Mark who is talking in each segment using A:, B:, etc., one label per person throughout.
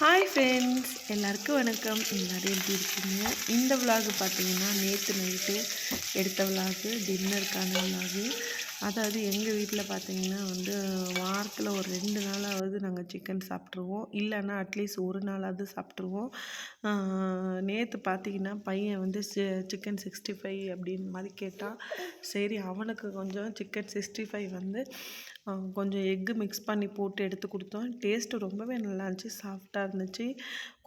A: Hi friends எல்லாருக்கும் வணக்கம். எல்லோரும் எப்படி இருக்கீங்க? இந்த விலாகு பார்த்தீங்கன்னா நேற்று நைட்டு எடுத்த விலாகு டின்னருக்கான விலாகு அதாவது எங்கள் வீட்டில் பார்த்தீங்கன்னா வந்து வாரத்தில் ஒரு ரெண்டு நாளாவது நாங்கள் சிக்கன் சாப்பிட்ருவோம் இல்லைன்னா அட்லீஸ்ட் ஒரு நாளாவது சாப்பிட்ருவோம் நேற்று பார்த்தீங்கன்னா பையன் வந்து சிக்கன் சிக்ஸ்டி ஃபைவ் அப்படின்னு மாதிரி கேட்டால் சரி அவனுக்கு கொஞ்சம் சிக்கன் சிக்ஸ்டி ஃபைவ் வந்து கொஞ்சம் எக்கு மிக்ஸ் பண்ணி போட்டு எடுத்து கொடுத்தோம். டேஸ்ட்டு ரொம்பவே நல்லா இருந்துச்சு சாஃப்டாக இருந்துச்சு.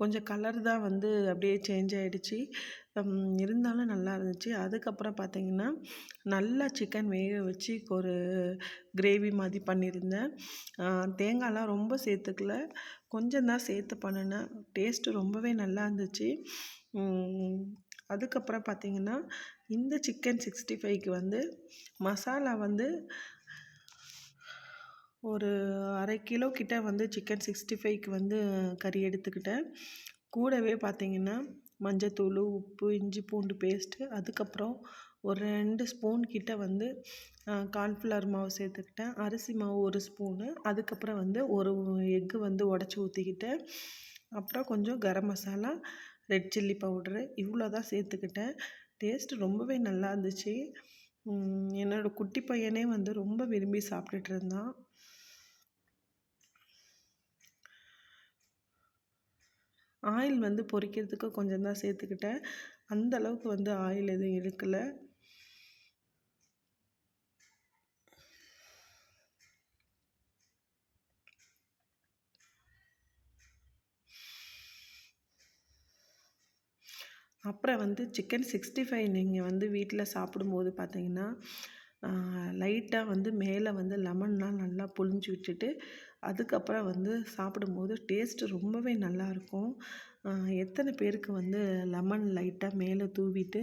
A: கொஞ்சம் கலர் தான் வந்து அப்படியே சேஞ்ச் ஆகிடுச்சி இருந்தாலும் நல்லா இருந்துச்சு. அதுக்கப்புறம் பார்த்திங்கன்னா நல்லா சிக்கன் வேக வச்சு ஒரு கிரேவி மாதிரி பண்ணியிருந்தேன். தேங்காய்லாம் ரொம்ப சேர்த்துக்கல. கொஞ்சம் தான் சேர்த்து பண்ணினேன். டேஸ்ட்டு ரொம்பவே நல்லா இருந்துச்சு. அதுக்கப்புறம் பார்த்திங்கன்னா இந்த சிக்கன் சிக்ஸ்டி ஃபைவ்க்கு வந்து மசாலா வந்து ஒரு அரை கிலோ கிட்ட வந்து சிக்கன் சிக்ஸ்டி ஃபைவ்க்கு வந்து கறி எடுத்துக்கிட்டேன். கூடவே பார்த்திங்கன்னா மஞ்சத்தூள் உப்பு இஞ்சி பூண்டு பேஸ்ட்டு அதுக்கப்புறம் ஒரு ரெண்டு ஸ்பூன் கிட்ட வந்து கார்ன்ஃப்ளவர் மாவு சேர்த்துக்கிட்டேன். அரிசி மாவு ஒரு ஸ்பூனு. அதுக்கப்புறம் வந்து ஒரு எக்கு வந்து உடச்சி ஊற்றிக்கிட்டேன் அப்புறம் கொஞ்சம் garam masala red chilli powder இவ்வளோ தான் சேர்த்துக்கிட்டேன். டேஸ்ட்டு ரொம்பவே நல்லா இருந்துச்சு. என்னோடய குட்டி பையனே வந்து ரொம்ப விரும்பி சாப்பிட்டுட்டு இருந்தான். ஆயில் வந்து பொரிக்கிறதுக்கு கொஞ்சம் தான் சேர்த்துக்கிட்டேன். அந்த அளவுக்கு வந்து ஆயில் எதுவும் இழுக்கலை. அப்புறம் வந்து சிக்கன் சிக்ஸ்டி ஃபைவ் நீங்கள் வந்து வீட்டில் சாப்பிடும்போது பார்த்தீங்கன்னா லைட்டாக வந்து மேலே வந்து லெமன்லாம் நல்லா புழிஞ்சு விட்டுட்டு அதுக்கப்புறம் வந்து சாப்பிடும்போது டேஸ்ட்டு ரொம்பவே நல்லாயிருக்கும் எத்தனை பேருக்கு வந்து லெமன் லைட்டாக மேலே தூவிட்டு